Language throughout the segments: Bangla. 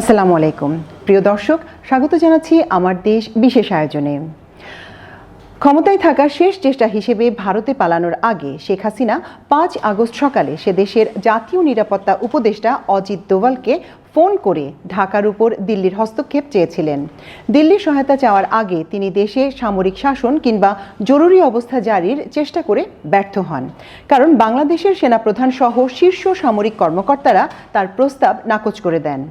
আসসালামু আলাইকুম। প্রিয় দর্শক, স্বাগত জানাচ্ছি আমার দেশ বিশেষ আয়োজনে। ক্ষমতায় থাকার শেষ চেষ্টা হিসেবে ভারতে পালানোর আগে শেখ হাসিনা পাঁচ আগস্ট সকালে সে দেশের জাতীয় নিরাপত্তা উপদেষ্টা অজিত দোভালকে ফোন করে ঢাকার উপর দিল্লির হস্তক্ষেপ চেয়েছিলেন। দিল্লির সহায়তা চাওয়ার আগে তিনি দেশে সামরিক শাসন কিংবা জরুরি অবস্থা জারির চেষ্টা করে ব্যর্থ হন। কারণ বাংলাদেশের সেনাপ্রধান সহ শীর্ষ সামরিক কর্মকর্তারা তার প্রস্তাব নাকচ করে দেন।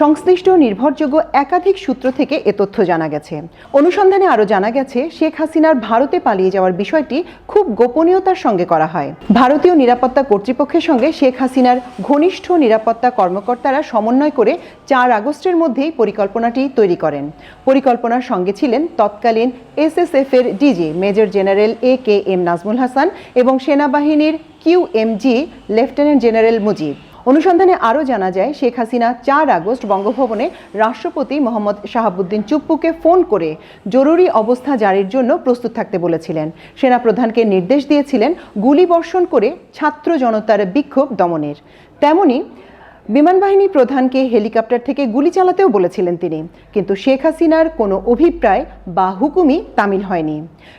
সংশ্লিষ্ট নির্ভরযোগ্য একাধিক সূত্র থেকে এ তথ্য জানা গেছে। অনুসন্ধানে আরও জানা গেছে, শেখ হাসিনার ভারতে পালিয়ে যাওয়ার বিষয়টি খুব গোপনীয়তার সঙ্গে করা হয়। ভারতীয় নিরাপত্তা কর্তৃপক্ষের সঙ্গে শেখ হাসিনার ঘনিষ্ঠ নিরাপত্তা কর্মকর্তারা সমন্বয় করে চার আগস্টের মধ্যেই পরিকল্পনাটি তৈরি করেন। পরিকল্পনার সঙ্গে ছিলেন তৎকালীন এসএসএফ এর DG, major general A K M Najmul Hasan এবং সেনাবাহিনীর কিউএমজি লেফটেন্যান্ট জেনারেল মুজিব। অনুসন্ধানে আরও জানা যায়, শেখ হাসিনা চার আগস্ট বঙ্গভবনে রাষ্ট্রপতি মোহাম্মদ শাহাবুদ্দিন চুপ্পুকে ফোন করে জরুরি অবস্থা জারির জন্য প্রস্তুত থাকতে বলেছিলেন। সেনাপ্রধানকে নির্দেশ দিয়েছিলেন গুলি বর্ষণ করে ছাত্র জনতার বিক্ষোভ দমনের। তেমনি বিমানবাহিনী প্রধানকে হেলিকপ্টার থেকে গুলি চালাতেও বলেছিলেন তিনি। কিন্তু শেখ হাসিনার কোনো অভিপ্রায় বা হুকুমই তামিল হয়নি।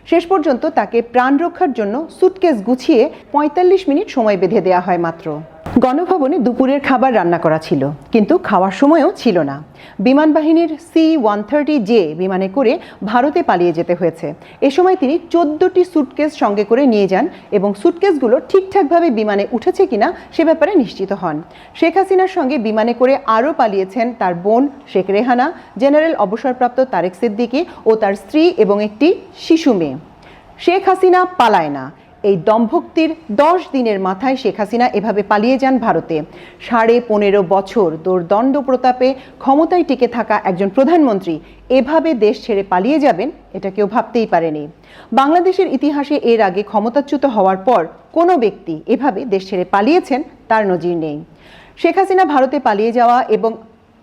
শেষ পর্যন্ত তাকে প্রাণ রক্ষার জন্য সুটকেস গুছিয়ে পঁয়তাল্লিশ মিনিট সময় বেঁধে দেওয়া হয় মাত্র। গণভবনে দুপুরের খাবার রান্না করা ছিল, কিন্তু খাওয়ার সময়ও ছিল না। বিমান বাহিনীর সি ওয়ান থার্টি জে বিমানে করে ভারতে পালিয়ে যেতে হয়েছে। এ সময় তিনি চোদ্দটি সুটকেস সঙ্গে করে নিয়ে যান এবং সুটকেসগুলো ঠিকঠাকভাবে বিমানে উঠেছে কিনা সে ব্যাপারে নিশ্চিত হন। শেখ হাসিনার সঙ্গে বিমানে করে আরও পালিয়েছেন তার বোন শেখ রেহানা, জেনারেল অবসরপ্রাপ্ত তারেক সিদ্দিকী ও তার স্ত্রী এবং একটি শিশু মেয়ে। শেখ হাসিনা পালায় না। এই দম্ভক্তির দশ দিনের মাথায় শেখ হাসিনা এভাবে পালিয়ে যান ভারতে। সাড়ে পনেরো বছর দোর্দণ্ড প্রতাপে ক্ষমতায় টিকে থাকা একজন প্রধানমন্ত্রী এভাবে দেশ ছেড়ে পালিয়ে যাবেন, এটা কেউ ভাবতেই পারেনি। বাংলাদেশের ইতিহাসে এর আগে ক্ষমতাচ্যুত হওয়ার পর কোনো ব্যক্তি এভাবে দেশ ছেড়ে পালিয়েছেন তার নজির নেই। শেখ হাসিনা ভারতে পালিয়ে যাওয়া এবং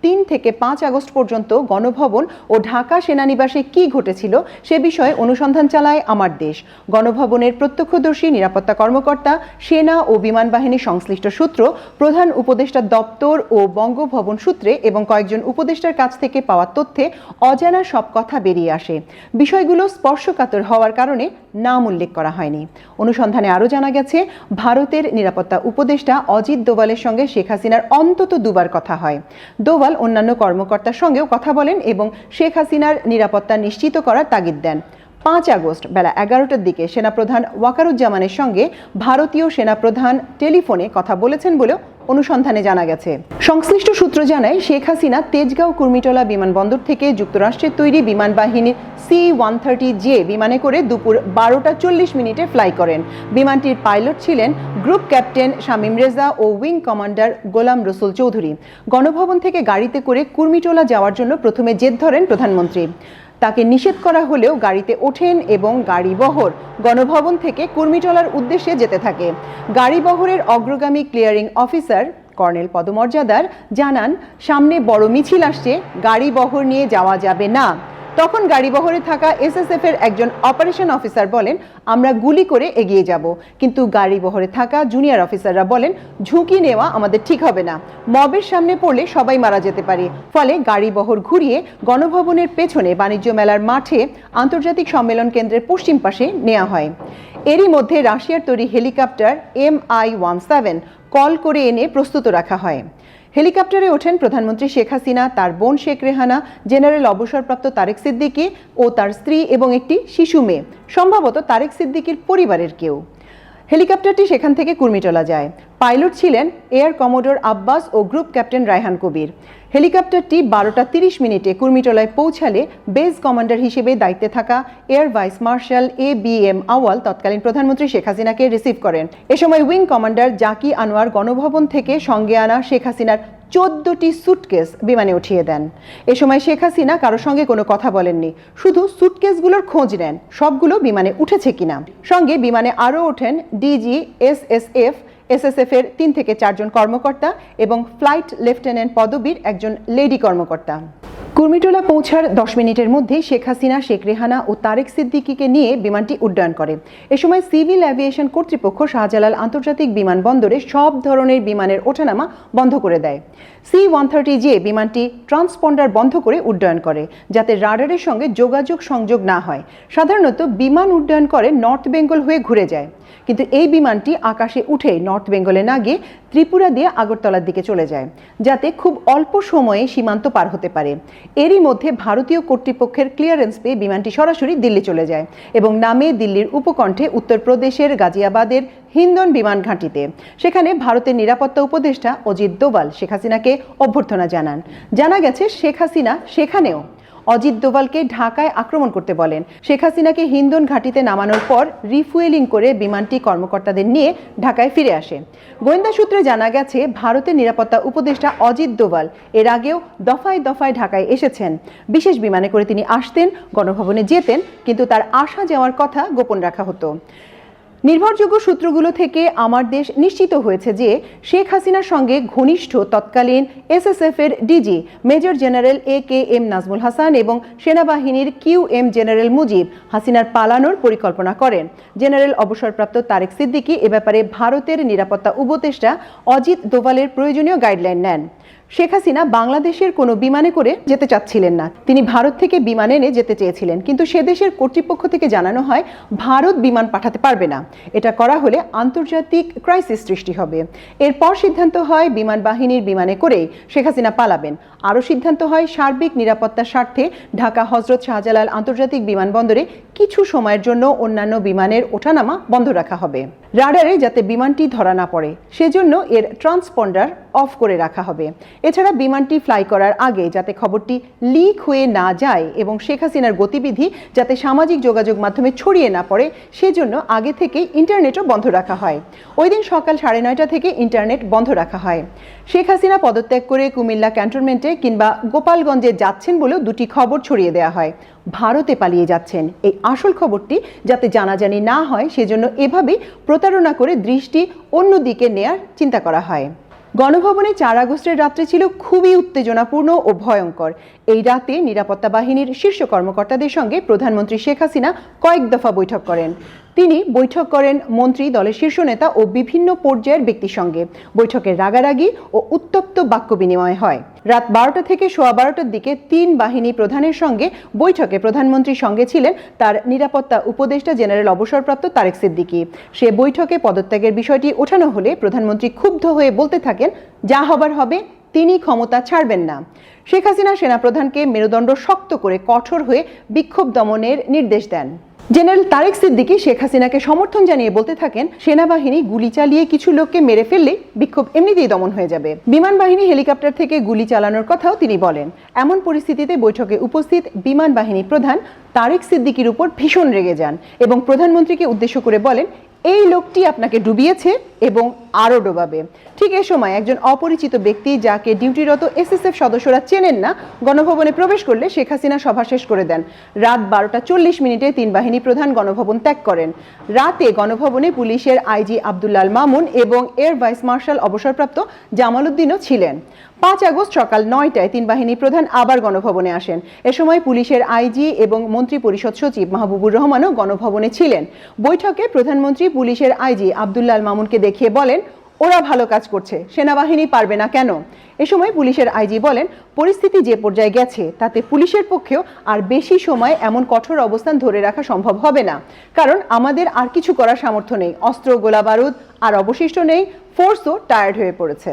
তিন থেকে পাঁচ আগস্ট পর্যন্ত গণভবন ও ঢাকা সেনানিবাসে কি ঘটেছিল সে বিষয়ে অনুসন্ধান চালায় আমার দেশ। গণভবনের প্রত্যক্ষদর্শী, নিরাপত্তা কর্মকর্তা, সেনা ও বিমান বাহিনী সংশ্লিষ্ট সূত্র, প্রধান উপদেষ্টা দপ্তর ও বঙ্গভবন সূত্রে এবং কয়েকজন উপদেষ্টার কাছ থেকে পাওয়া তথ্যে অজানা সব কথা বেরিয়ে আসে। বিষয়গুলো স্পর্শকাতর হওয়ার কারণে নাম উল্লেখ করা হয়নি। অনুসন্ধানে আরও জানা গেছে, ভারতের নিরাপত্তা উপদেষ্টা অজিত দোভালের সঙ্গে শেখ হাসিনার অন্তত দুবার কথা হয়। দোভাল অন্যান্য কর্মকর্তার সঙ্গেও কথা বলেন এবং শেখ হাসিনার নিরাপত্তা নিশ্চিত করার তাগিদ দেন। পাঁচ আগস্ট বেলা এগারোটার দিকে সেনাপ্রধান ওয়াকারুজ্জামানের সঙ্গে ভারতীয় সেনাপ্রধান টেলিফোনে কথা বলেছেন বলেও অনুসন্ধানে জানা গেছে। সংশ্লিষ্ট সূত্র জানায়, শেখ হাসিনা তেজগাঁও কুর্মিটোলা বিমানবন্দর থেকে যুক্তরাষ্ট্রের তৈরি বিমান বাহিনীর সি ওয়ান থার্টি জে বিমানে করে দুপুর বারোটা চল্লিশ মিনিটে ফ্লাই করেন। বিমানটির পাইলট ছিলেন গ্রুপ ক্যাপ্টেন শামীম রেজা ও উইং কমান্ডার গোলাম রসুল চৌধুরী। গণভবন থেকে গাড়িতে করে কুর্মিটোলা যাওয়ার জন্য প্রথমে জেদ ধরেন প্রধানমন্ত্রী। তাকে নিষেধ করা হলেও গাড়িতে ওঠেন এবং গাড়ি বহর গণভবন থেকে কুর্মিটলার উদ্দেশ্যে যেতে থাকে। গাড়ি বহরের অগ্রগামী ক্লিয়ারিং অফিসার কর্নেল পদমর্যাদার জানান, সামনে বড় মিছিল আসছে, গাড়ি বহর নিয়ে যাওয়া যাবে না। তখন গাড়ি বহরে থাকা এসএসএফ এর একজন অপারেশন অফিসার বলেন, আমরা গুলি করে এগিয়ে যাব। কিন্তু গাড়ি বহরে থাকা জুনিয়র অফিসাররা বলেন, ঝুঁকি নেওয়া আমাদের ঠিক হবে না। মবের সামনে পড়লে সবাই মারা যেতে পারে। ফলে গাড়ি বহর ঘুরিয়ে গণভবনের পেছনে বাণিজ্য মেলার মাঠে আন্তর্জাতিক সম্মেলন কেন্দ্রের পশ্চিম পাশে নেওয়া হয়। এরই মধ্যে রাশিয়ার তৈরি helicopter M I one seven call করে এনে প্রস্তুত রাখা হয়। হেলিকপ্টারে ওঠেন প্রধানমন্ত্রী শেখ হাসিনা, তার বোন শেখ রেহানা, জেনারেল অবসরপ্রাপ্ত তারেক সিদ্দিকী ও তার স্ত্রী এবং একটি শিশু মেয়ে। সম্ভবত তারেক সিদ্দিকীর পরিবারের কেউ। হেলিকপ্টারটি সেখান থেকে কুর্মিটোলা যায়। পাইলট ছিলেন এয়ার কমোডোর আব্বাস ও গ্রুপ ক্যাপ্টেন রায়হান কবির। হেলিকপ্টারটি বারোটা তিরিশ মিনিটে কুর্মিটোলায় পৌঁছালে বেস কমান্ডার হিসেবে দায়িত্বে থাকা air vice marshal A B M Awal তৎকালীন প্রধানমন্ত্রী শেখ হাসিনাকে রিসিভ করেন। এ সময় উইং কমান্ডার জাকি আনোয়ার গণভবন থেকে সঙ্গে আনা শেখ হাসিনার চোদ্দটি সুটকেস বিমানে উঠিয়ে দেন। এ সময় শেখ হাসিনা কারও সঙ্গে কোনো কথা বলেননি। শুধু সুটকেসগুলোর খোঁজ নেন, সবগুলো বিমানে উঠেছে কিনা। সঙ্গে বিমানে আরও ওঠেন DG S S F SSF এর তিন থেকে চারজন কর্মকর্তা এবং ফ্লাইট লেফটেন্যান্ট পদবীর একজন লেডি কর্মকর্তা। কুর্মিটোলা পৌঁছার দশ মিনিটের মধ্যে শেখ হাসিনা, শেখ রেহানা ও তারেক সিদ্দিকিকে নিয়ে বিমানটি উড্ডয়ন করে। এ সময় সিভিল অ্যাভিয়েশন কর্তৃপক্ষ শাহজালাল আন্তর্জাতিক বিমানবন্দরে সব ধরনের বিমানের ওঠানামা বন্ধ করে দেয়। সি ওয়ান থার্টি জে বিমানটি ট্রান্সপন্ডার বন্ধ করে উড্ডয়ন করে, যাতে রাডারের সঙ্গে যোগাযোগ সংযোগ না হয়। সাধারণত বিমান উড্ডয়ন করে নর্থ বেঙ্গল হয়ে ঘুরে যায়। কিন্তু এই বিমানটি আকাশে উঠে নর্থ বেঙ্গলে না গিয়ে ত্রিপুরা দিয়ে আগরতলার দিকে চলে যায়, যাতে খুব অল্প সময়ে সীমান্ত পার হতে পারে। এরই মধ্যে ভারতীয় কর্তৃপক্ষের ক্লিয়ারেন্স পেয়ে বিমানটি সরাসরি দিল্লি চলে যায় এবং নামে দিল্লির উপকণ্ঠে উত্তরপ্রদেশের গাজিয়াবাদের হিন্দন বিমান ঘাঁটিতে। সেখানে ভারতের নিরাপত্তা উপদেষ্টা অজিত দোভাল শেখ হাসিনাকে অভ্যর্থনা জানান। জানা গেছে শেখ হাসিনা সেখানেও অজিত দোভালকে ঢাকায় আক্রমণ করতে বলেন। শেখ হাসিনাকে হিন্দন ঘাঁটিতে নামানোর পর রিফুয়েলিং করে বিমানটি কর্মকর্তাদের নিয়ে ঢাকায় ফিরে আসে। গোয়েন্দা সূত্রে জানা গেছে, ভারতের নিরাপত্তা উপদেষ্টা অজিত দোভাল এর আগেও দফায় দফায় ঢাকায় এসেছেন। বিশেষ বিমানে করে তিনি আসতেন, গণভবনে যেতেন, কিন্তু তার আসা যাওয়ার কথা গোপন রাখা হতো। নির্ভরযোগ্য সূত্রগুলো থেকে আমার দেশ নিশ্চিত হয়েছে যে শেখ হাসিনার সঙ্গে ঘনিষ্ঠ তৎকালীন এসএসএফ এর DG major general A K M Najmul Hasan এবং সেনাবাহিনীর কিউ এম জেনারেল মুজিব হাসিনার পালানোর পরিকল্পনা করেন। জেনারেল অবসরপ্রাপ্ত তারেক সিদ্দিকী এ ব্যাপারে ভারতের নিরাপত্তা উপদেষ্টা অজিত দোভালের প্রয়োজনীয় গাইডলাইন নেন। শেখ হাসিনা বাংলাদেশের কোনো বিমানে করে যেতে চাচ্ছিলেন না। তিনি ভারত থেকে বিমান এনে যেতে চেয়েছিলেন, কিন্তু সে দেশের কর্তৃপক্ষ থেকে জানানো হয়, ভারত বিমান পাঠাতে পারবে না। এটা করা হলে আন্তর্জাতিক ক্রাইসিস সৃষ্টি হবে। এরপর সিদ্ধান্ত হয়, বিমান বাহিনীর বিমানে করে শেখ হাসিনা পালাবেন। আরও সিদ্ধান্ত হয়, সার্বিক নিরাপত্তার স্বার্থে ঢাকা হজরত শাহজালাল আন্তর্জাতিক বিমানবন্দরে কিছু সময়ের জন্য অন্যান্য বিমানের ওঠানামা বন্ধ রাখা হবে। রাডারে যাতে বিমানটি ধরা না পড়ে, সেজন্য এর ট্রান্সপন্ডার অফ করে রাখা হবে। এছাড়া বিমানটি ফ্লাই করার আগে যাতে খবরটি লিক হয়ে না যায় এবং শেখ হাসিনার গতিবিধি যাতে সামাজিক যোগাযোগ মাধ্যমে ছড়িয়ে না পড়ে, সেজন্য আগে থেকেই ইন্টারনেটও বন্ধ রাখা হয়। ওই দিন সকাল সাড়ে নয়টা থেকে ইন্টারনেট বন্ধ রাখা হয়। শেখ হাসিনা পদত্যাগ করে কুমিল্লা ক্যান্টনমেন্টে কিংবা গোপালগঞ্জে যাচ্ছেন বলেও দুটি খবর ছড়িয়ে দেওয়া হয়। ভারতে পালিয়ে যাচ্ছেন। এই আসল খবরটি যাতে জানাজানি না হয়, সেজন্য এভাবেই প্রতারণা করে দৃষ্টি অন্যদিকে নেয়ার চিন্তা করা হয়। গণভবনে চার আগস্টের রাত্রে ছিল খুবই উত্তেজনাপূর্ণ ও ভয়ঙ্কর। এই রাতে নিরাপত্তা বাহিনীর শীর্ষ কর্মকর্তাদের সঙ্গে প্রধানমন্ত্রী শেখ হাসিনা কয়েক দফা বৈঠক করেন। তিনি বৈঠক করেন মন্ত্রী দলের শীর্ষ নেতা ও বিভিন্ন পর্যায়ের ব্যক্তির সঙ্গে। বৈঠকের রাগারাগি ও উত্তপ্ত বাক্য বিনিময় হয়। রাত বারোটা থেকে সোয়া বারোটার দিকে তিন বাহিনী প্রধানের সঙ্গে বৈঠকে প্রধানমন্ত্রীর সঙ্গে ছিলেন তার নিরাপত্তা উপদেষ্টা জেনারেল অবসরপ্রাপ্ত তারেক সিদ্দিকী। সে বৈঠকে পদত্যাগের বিষয়টি ওঠানো হলে প্রধানমন্ত্রী ক্ষুব্ধ হয়ে বলতে থাকেন, যা হবার হবে, তিনি ক্ষমতা ছাড়বেন না। শেখ হাসিনা সেনাপ্রধানকে মেরুদণ্ড শক্ত করে কঠোর হয়ে বিক্ষোভ দমনের নির্দেশ দেন। জেনারেল তারেক সিদ্দিকী শেখ হাসিনাকে সমর্থন জানিয়ে বলতে থাকেন, সেনাবাহিনী গুলি চালিয়ে কিছু লোককে মেরে ফেললে বিক্ষোভ এমনিতেই দমন হয়ে যাবে। বিমান বাহিনী হেলিকপ্টার থেকে গুলি চালানোর কথাও তিনি বলেন। এমন পরিস্থিতিতে বৈঠকে উপস্থিত বিমান বাহিনী প্রধান তারেক সিদ্দিকির উপর ভীষণ রেগে যান এবং প্রধানমন্ত্রীকে উদ্দেশ্য করে বলেন এই লোকটি আপনাকে ডুবিয়েছে এবং আরও ডোবাবে। ঠিক এ সময় একজন অপরিচিত ব্যক্তি যাকে ডিউটিরত এসএসএফ সদস্যরা চেনেন না, গণভবনে প্রবেশ করলে শেখ হাসিনা সভা শেষ করে দেন। রাত বারোটা চল্লিশ মিনিটে তিন বাহিনী প্রধান গণভবন ত্যাগ করেন। রাতে গণভবনে পুলিশের আইজি আবদুল্লাল মামুন এবং এয়ার ভাইস মার্শাল অবসরপ্রাপ্ত জামাল উদ্দিনও ছিলেন। পাঁচ আগস্ট সকাল নয়টায় তিন বাহিনী প্রধান আবার গণভবনে আসেন। এ সময় পুলিশের আইজি এবং মন্ত্রী পরিষদ সচিব মাহবুবুর রহমানও গণভবনে ছিলেন। বৈঠকে প্রধানমন্ত্রী পুলিশের আইজি আবদুল্লাল মামুনকে দেখিয়ে বলেন, ওরা ভালো কাজ করছে, সেনাবাহিনী পারবে না কেন? এ সময় পুলিশের আইজি বলেন, পরিস্থিতি যে পর্যায়ে গেছে, তাতে পুলিশের পক্ষেও আর বেশি সময় এমন কঠোর অবস্থান ধরে রাখা সম্ভব হবে না। কারণ আমাদের আর কিছু করার সামর্থ্য নেই। অস্ত্র, গোলা বারুদ, আর অবশিষ্ট নেই, ফোর্সও টায়ার্ড হয়ে পড়েছে।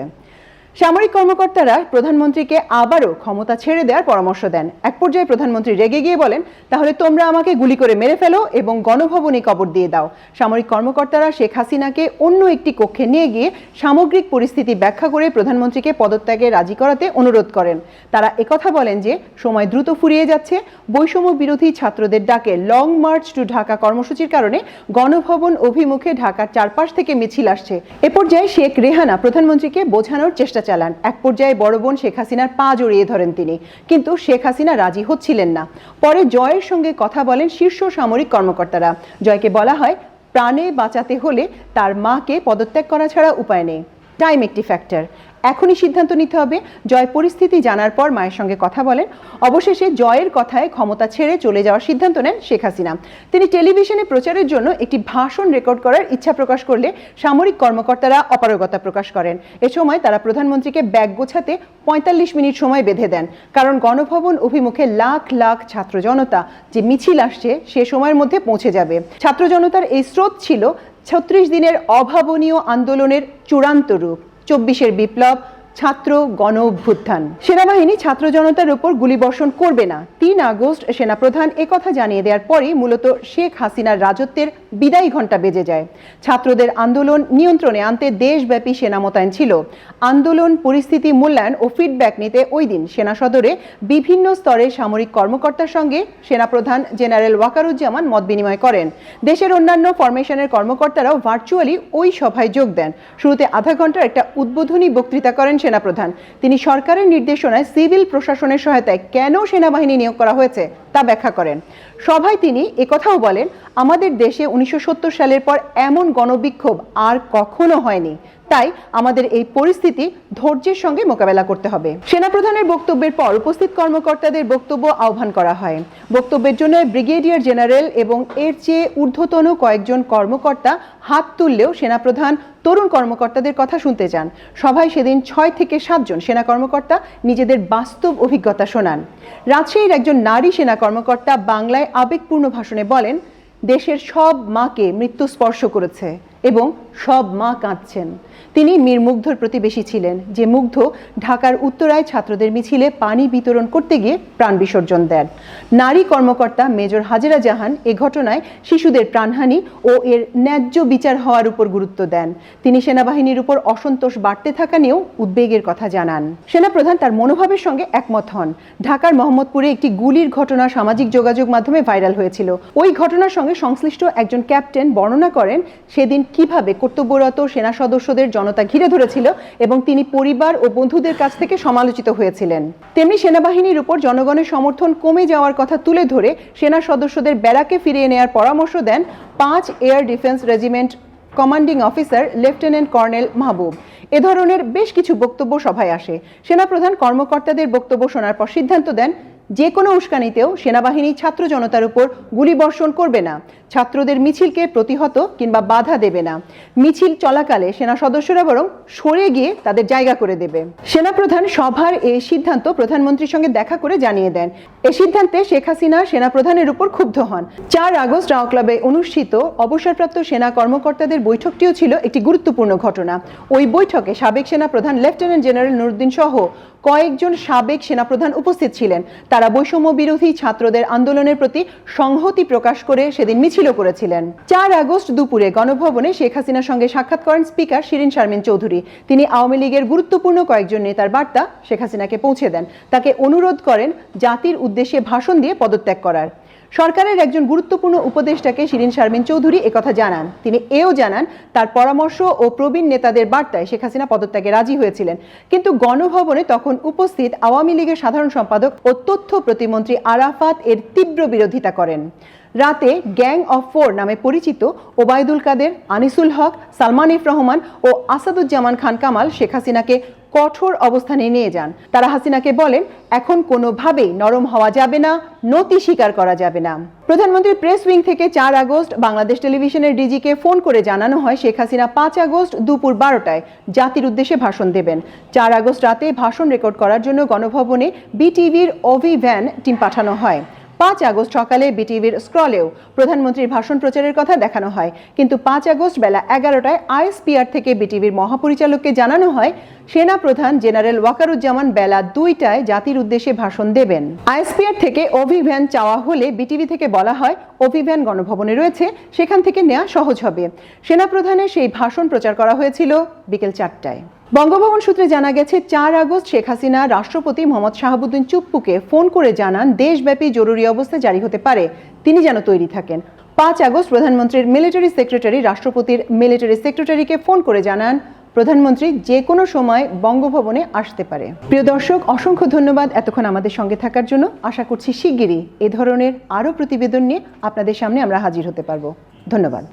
সামরিক কর্মকর্তারা প্রধানমন্ত্রীকে আবারও ক্ষমতা ছেড়ে দেওয়ার পরামর্শ দেন। এক পর্যায়ে প্রধানমন্ত্রী রেগে গিয়ে বলেন, তাহলে তোমরা আমাকে গুলি করে মেরে ফেলো এবং গণভবনে কবর দিয়ে দাও। সামরিক কর্মকর্তারা শেখ হাসিনাকে অন্য একটি কক্ষে নিয়ে গিয়ে সামগ্রিক পরিস্থিতি ব্যাখ্যা করে প্রধানমন্ত্রীকে পদত্যাগে রাজি করাতে অনুরোধ করেন। তারা একথা বলেন যে, সময় দ্রুত ফুরিয়ে যাচ্ছে। বৈষম্য বিরোধী ছাত্রদের ডাকে লং মার্চ টু ঢাকা কর্মসূচির কারণে গণভবন অভিমুখে ঢাকার চারপাশ থেকে মিছিল আসছে। এ পর্যায়ে শেখ রেহানা প্রধানমন্ত্রীকে বোঝানোর চেষ্টা চালান। এক পর্যায়ে বড় বোন শেখ হাসিনার পা জড়িয়ে ধরেন তিনি। কিন্তু শেখ হাসিনা রাজি হচ্ছিলেন না। পরে জয়ের সঙ্গে কথা বলেন শীর্ষ সামরিক কর্মকর্তারা। জয়কে বলা হয়, প্রাণে বাঁচাতে হলে তার মাকে পদত্যাগ করা ছাড়া উপায় নেই। টাইম একটি ফ্যাক্টর। এখনই সিদ্ধান্ত নিতে হবে। জয় পরিস্থিতি জানার পর মায়ের সঙ্গে কথা বলেন। অবশেষে জয়ের কথায় ক্ষমতা ছেড়ে চলে যাওয়ার সিদ্ধান্ত নেন শেখ হাসিনা। তিনি টেলিভিশনে প্রচারের জন্য একটি ভাষণ রেকর্ড করার ইচ্ছা প্রকাশ করলে সামরিক কর্মকর্তারা অপারগতা প্রকাশ করেন। এ সময় তারা প্রধানমন্ত্রীকে ব্যাগ গোছাতে পঁয়তাল্লিশ মিনিট সময় বেঁধে দেন। কারণ গণভবন অভিমুখে লাখ লাখ ছাত্র জনতা যে মিছিল আসছে সে সময়ের মধ্যে পৌঁছে যাবে। ছাত্র জনতার এই স্রোত ছিল ছত্রিশ দিনের অভাবনীয় আন্দোলনের চূড়ান্ত রূপ। চব্বিশের বিপ্লব ছাত্র গণ অভ্যুত্থান সেনাবাহিনী ছাত্র জনতার উপর গুলিবর্ষণ করবে না। তিন আগস্ট সেনাপ্রধান একথা জানিয়ে দেওয়ার পরই মূলত শেখ হাসিনার রাজত্বের বিদায়ী ঘণ্টা বেজে যায়। ছাত্রদের আন্দোলন নিয়ন্ত্রণে আনতে দেশব্যাপী সেনা মোতায়েন ছিল। আন্দোলন, পরিস্থিতি মূল্যায়ন ও ফিডব্যাক নিতে ওই দিন সেনা সদরে বিভিন্ন স্তরের সামরিক কর্মকর্তার সঙ্গে সেনাপ্রধান জেনারেল ওয়াকারুজ্জামান মত বিনিময় করেন। দেশের অন্যান্য ফরমেশনের কর্মকর্তারাও ভার্চুয়ালি ওই সভায় যোগ দেন। শুরুতে আধা ঘণ্টার একটা উদ্বোধনী বক্তৃতা করেন সেনাপ্রধান। তিনি সরকারের নির্দেশনায় সিভিল প্রশাসনের সহায়তায় কেন সেনাবাহিনী নিয়োগ করা হয়েছে তা ব্যাখ্যা করেন। সভায় তিনি একথাও বলেন, আমাদের দেশে উনিশশো সত্তর সালের পর এমন গণবিক্ষোভ আর কখনো হয়নি। তাই আমাদের এই পরিস্থিতি ধৈর্যের সঙ্গে মোকাবেলা করতে হবে। সেনাপ্রধানের বক্তব্যের পর উপস্থিত কর্মকর্তাদের বক্তব্য আহ্বান করা হয়। বক্তব্যের জন্য ব্রিগেডিয়ার জেনারেল এবং এর চেয়ে ঊর্ধ্বতন কয়েকজন কর্মকর্তা হাত তুললেও সেনাপ্রধান তরুণ কর্মকর্তাদের কথা শুনতে চান। সভায় সেদিন ছয় থেকে সাতজন সেনা কর্মকর্তা নিজেদের বাস্তব অভিজ্ঞতা শোনান। রাজশাহীর একজন নারী সেনা কর্মকর্তা বাংলায় আবেগপূর্ণ ভাষণে বলেন, দেশের সব মাকে মৃত্যু স্পর্শ করেছে এবং সব মা কাঁদছেন। তিনি মীর মুগ্ধর প্রতিবেশী ছিলেন, যে মুগ্ধ ঢাকার উত্তরায় ছাত্রদের মিছিলে পানি বিতরণ করতে গিয়ে প্রাণ বিসর্জন দেন। নারী কর্মকর্তা মেজর হাজেরা জাহান এ ঘটনায় শিশুদের প্রাণহানি ও এর ন্যায্য বিচার হওয়ার উপর গুরুত্ব দেন। তিনি সেনাবাহিনীর উপর অসন্তোষ বাড়তে থাকা নিয়েও উদ্বেগের কথা জানান। সেনাপ্রধান তার মনোভাবের সঙ্গে একমত হন। ঢাকার মোহাম্মদপুরে একটি গুলির ঘটনা সামাজিক যোগাযোগ মাধ্যমে ভাইরাল হয়েছিল। ওই ঘটনার সঙ্গে সংশ্লিষ্ট একজন ক্যাপ্টেন বর্ণনা করেন সেদিন কীভাবে কর্তব্যরত সেনা সদস্যদের জনতা ঘিরে ধরেছিল এবং তিনি পরিবার ও বন্ধুদের কাছ থেকে সমালোচিত হয়েছিলেন। তেমনি সেনাবাহিনীর উপর জনগণের সমর্থন কমে যাওয়ার কথা তুলে ধরে সেনা সদস্যদের ব্যারাকে ফিরিয়ে নেওয়ার পরামর্শ দেন পাঁচ air defence regiment commanding officer lieutenant colonel Mahbub. এ ধরনের বেশ কিছু বক্তব্য সভায় আসে। সেনাপ্রধান কর্মকর্তাদের বক্তব্য শোনার পর সিদ্ধান্ত দেন যে কোনো উস্কানিতেও সেনাবাহিনী ছাত্র জনতার উপর গুলিবর্ষণ করবে না, ছাত্রদের মিছিলকে প্রতিহত কিংবা বাধা দেবে না। মিছিল চলাকালে সেনা সদস্যরা বরং সরে গিয়ে তাদের জায়গা করে দেবে। সেনাপ্রধান সভার এই সিদ্ধান্ত প্রধানমন্ত্রীর সঙ্গে দেখা করে জানিয়ে দেন। এ সিদ্ধান্তে শেখ হাসিনা সেনাপ্রধানের উপর ক্ষুব্ধ হন। চার আগস্ট রাও ক্লাবে অনুষ্ঠিত অবসরপ্রাপ্ত সেনা কর্মকর্তাদের বৈঠকটিও ছিল একটি গুরুত্বপূর্ণ ঘটনা। ওই বৈঠকে সাবেক সেনা প্রধান লেফটেন্যান্ট জেনারেল নুরুদ্দিন সহ কয়েকজন সাবেক সেনাপ্রধান উপস্থিত ছিলেন। তারা বৈষম্য বিরোধী ছাত্রদের আন্দোলনের প্রতি সংহতি প্রকাশ করে সেদিন মিছিলও করেছিলেন। চার আগস্ট দুপুরে গণভবনে শেখ হাসিনার সঙ্গে সাক্ষাৎ করেন স্পিকার শিরিন শারমিন চৌধুরী। তিনি আওয়ামী লীগের গুরুত্বপূর্ণ কয়েকজন নেতার বার্তা শেখ হাসিনাকে পৌঁছে দেন। তাকে অনুরোধ করেন জাতির উদ্দেশ্যে ভাষণ দিয়ে পদত্যাগ করার। সরকারের একজন গুরুত্বপূর্ণ উপদেষ্টাকে শিরিন শারমিন চৌধুরী একথা জানান। তিনি এও জানান, তার পরামর্শ ও প্রবীণ নেতাদের বার্তায় শেখ হাসিনা পদত্যাগে রাজি হয়েছিলেন। কিন্তু গণভবনে তখন উপস্থিত আওয়ামী লীগের সাধারণ সম্পাদক ও তথ্য প্রতিমন্ত্রী আরাফাত এর তীব্র বিরোধিতা করেন। রাতে গ্যাং অফ ফোর নামে পরিচিত ওবায়দুল কাদের, আনিসুল হক, সালমান ইফ রহমান ও আসাদুজ্জামান খান কামাল শেখ হাসিনাকে কঠোর অবস্থানে নিয়ে যান। তারা হাসিনাকে বলেন, এখন কোনোভাবেই নরম হওয়া যাবে না, নতি স্বীকার করা যাবে না। প্রধানমন্ত্রীর প্রেস উইং থেকে চার আগস্ট বাংলাদেশ টেলিভিশনের ডিজিকে ফোন করে জানানো হয়, শেখ হাসিনা পাঁচ আগস্ট দুপুর বারোটায় জাতির উদ্দেশ্যে ভাষণ দেবেন। চার আগস্ট রাতে ভাষণ রেকর্ড করার জন্য গণভবনে বিটিভির অভি ভ্যান টিম পাঠানো হয়। পাঁচ আগস্ট সকালে বিটিভির স্ক্রলেও প্রধানমন্ত্রীর ভাষণ প্রচারের কথা দেখানো হয়। কিন্তু পাঁচ আগস্ট বেলা এগারোটায় আইএসপিআর থেকে বিটিভির মহাপরিচালককে জানানো হয়, সেনা প্রধান জেনারেল ওয়াকারুজ্জামান বেলা দুইটায় জাতির উদ্দেশ্যে ভাষণ দেবেন। আইএসপিআর থেকে অভিভ্যান চাওয়া হলে বিটিভি থেকে বলা হয় অভিভ্যান গণভবনে রয়েছে, সেখান থেকে নেওয়া সহজ হবে। সেনা প্রধানের সেই ভাষণ প্রচার করা হয়েছিল বিকেল চারটায়। বঙ্গভবন সূত্রে জানা গেছে, চার আগস্ট শেখ হাসিনা রাষ্ট্রপতি মোহাম্মদ শাহাবুদ্দিন চুপ্পুকে ফোন করে জানান, দেশব্যাপী জরুরি অবস্থা জারি হতে পারে, তিনি যেন তৈরি থাকেন। পাঁচ আগস্ট প্রধানমন্ত্রীর মিলিটারি সেক্রেটারি রাষ্ট্রপতির মিলিটারি সেক্রেটারিকে ফোন করে জানান, প্রধানমন্ত্রী যে কোনো সময় বঙ্গভবনে আসতে পারে। প্রিয় দর্শক, অসংখ্য ধন্যবাদ এতক্ষণ আমাদের সঙ্গে থাকার জন্য। আশা করছি শিগগিরই এ ধরনের আরও প্রতিবেদন নিয়ে আপনাদের সামনে আমরা হাজির হতে পারব। ধন্যবাদ।